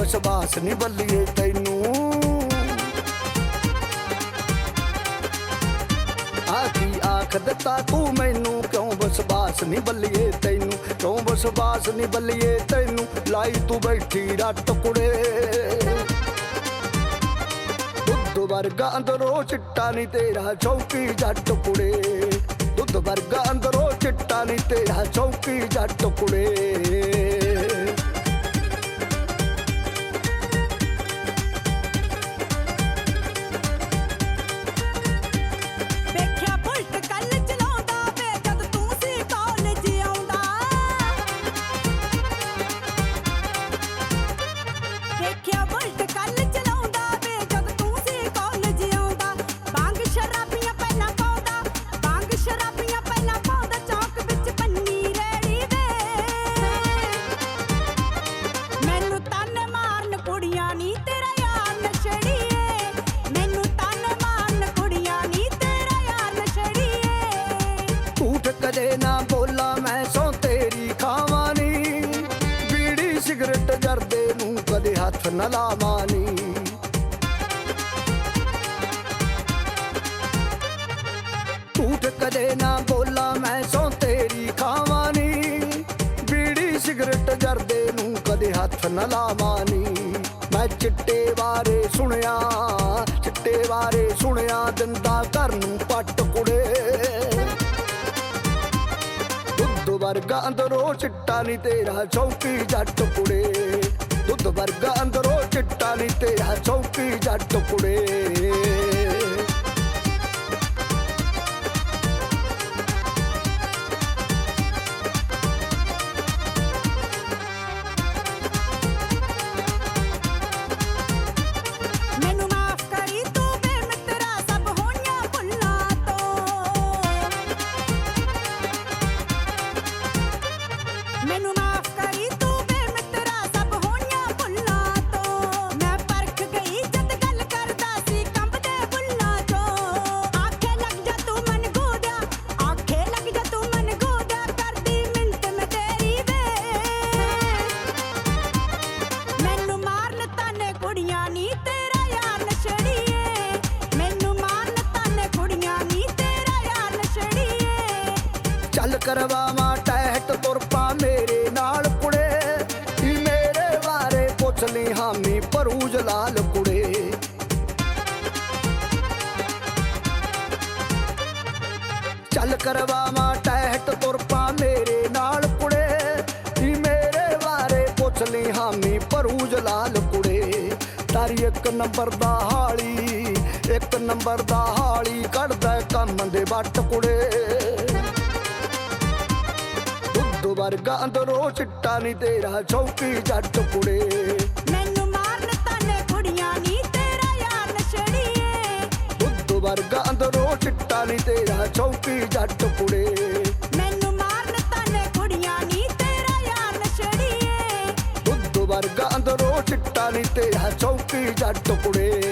ਵਿਸ਼ਵਾਸ ਨਹੀਂ ਬੱਲੀਏ ਤੈਨੂੰ? ਆਖੀ ਆਖ ਦਿੱਤਾ ਤੂੰ ਮੈਨੂੰ ਕਿਉਂ ਵਿਸ਼ਵਾਸ ਨਹੀਂ ਬੱਲੀਏ ਤੈਨੂੰ? ਕਿਉਂ ਵਿਸ਼ਵਾਸ ਨਹੀਂ ਬੱਲੀਏ ਤੈਨੂੰ? ਲਾਈ ਤੂੰ ਬੈਠੀ ਰੱਟ ਕੁੜੇ। ਦੁੱਧ ਵਰਗਾ ਅੰਦਰੋਂ ਚਿੱਟਾ ਨਹੀਂ ਤੇਰਾ, ਚੌਕੀ ਜੱਟ ਕੁੜੇ। ਦੁੱਧ ਵਰਗਾ ਅੰਦਰੋਂ ਚਿੱਟਾ ਨਹੀਂ ਤੇਰਾ, ਚੌਕੀ ਜੱਟ ਕੁੜੇ। ਕਦੇ ਹੱਥ ਝੂਠ ਕਦੇ ਨਾ ਬੋਲਾ ਮੈਂ ਸੋ ਤੇਰੀ ਖਾਵਾਂ ਨੀ ਬੀੜੀ ਸਿਗਰਟ ਜਰਦੇ ਨੂੰ ਕਦੇ ਹੱਥ ਨਾ ਲਾਵਾਂ ਮੈਂ ਚਿੱਟੇ ਬਾਰੇ ਸੁਣਿਆ ਚਿੱਟੇ ਬਾਰੇ ਸੁਣਿਆ ਦਿੰਦਾ ਘਰ ਨੂੰ ਪੱਟ ਕੁੜੇ ਦੁੱਧ ਵਰਗਾ ਅੰਦਰੋਂ ਚਿੱਟਾ ਨਹੀਂ ਤੇਰਾ ਚੌਕੀ ਜੱਟ ਕੁੜੇ ਦੁੱਧ ਵਰਗਾ ਅੰਦਰੋਂ ਚਿੱਟਾ ਨਹੀਂ ਤੇਰਾ ਚੌਕੀ ਜੱਟ ਕੁੜੇ। ਕਰਵਾਵਾਂ ਟਹਿਟ ਤੁਰ ਮੇਰੇ ਨਾਲ ਕੁੜੇ। ਈ ਮੇਰੇ ਬਾਰੇ ਪੁੱਛ ਲਈ ਹਾਮੀ ਭਰੂ ਜਲਾਲ ਕੁੜੇ। ਚੱਲ ਕਰਵਾਵਾਂ ਟਹਿਟ ਤੁਰਪਾ ਮੇਰੇ ਨਾਲ ਕੁੜੇ। ਈ ਮੇਰੇ ਬਾਰੇ ਪੁੱਛ ਲਈ ਹਾਮੀ ਭਰੂ ਜਲਾਲ ਕੁੜੇ। ਤਾਰੀ ਇੱਕ ਨੰਬਰ ਦਾ ਹਾਲੀ, ਇੱਕ ਨੰਬਰ ਦਾ ਹਾਲੀ, ਕੱਢਦਾ ਕੰਮ ਦੇ ਵੱਟ ਕੁੜੇ। ਵਰਗਾ ਅੰਦਰੋਂ ਚਿੱਟਾ ਨਹੀਂ ਤੇਰਾ ਚੌਕੀ ਜੱਟ ਕੁੜੇ। ਮੈਨੂੰ ਮਾਰਨ ਤਾਨੇ ਕੁੜੀਆਂ ਨੀ ਤੇਰਾ ਯਾਰ ਨਸ਼ੜੀਏ। ਦੁੱਧ ਵਰਗਾ ਅੰਦਰੋਂ ਚਿੱਟਾ ਨਹੀਂ ਤੇਰਾ ਚੌਕੀ ਜੱਟ ਕੁੜੇ। ਮੈਨੂੰ ਮਾਰਨ ਤਾਨੇ ਕੁੜੀਆਂ ਨੀ ਤੇਰਾ ਯਾਰ ਨਸ਼ੜੀਏ। ਦੁੱਧ ਵਰਗਾ ਅੰਦਰੋਂ ਚਿੱਟਾ ਨਹੀਂ ਤੇਰਾ ਚੌਕੀ ਜੱਟ ਕੁੜੇ।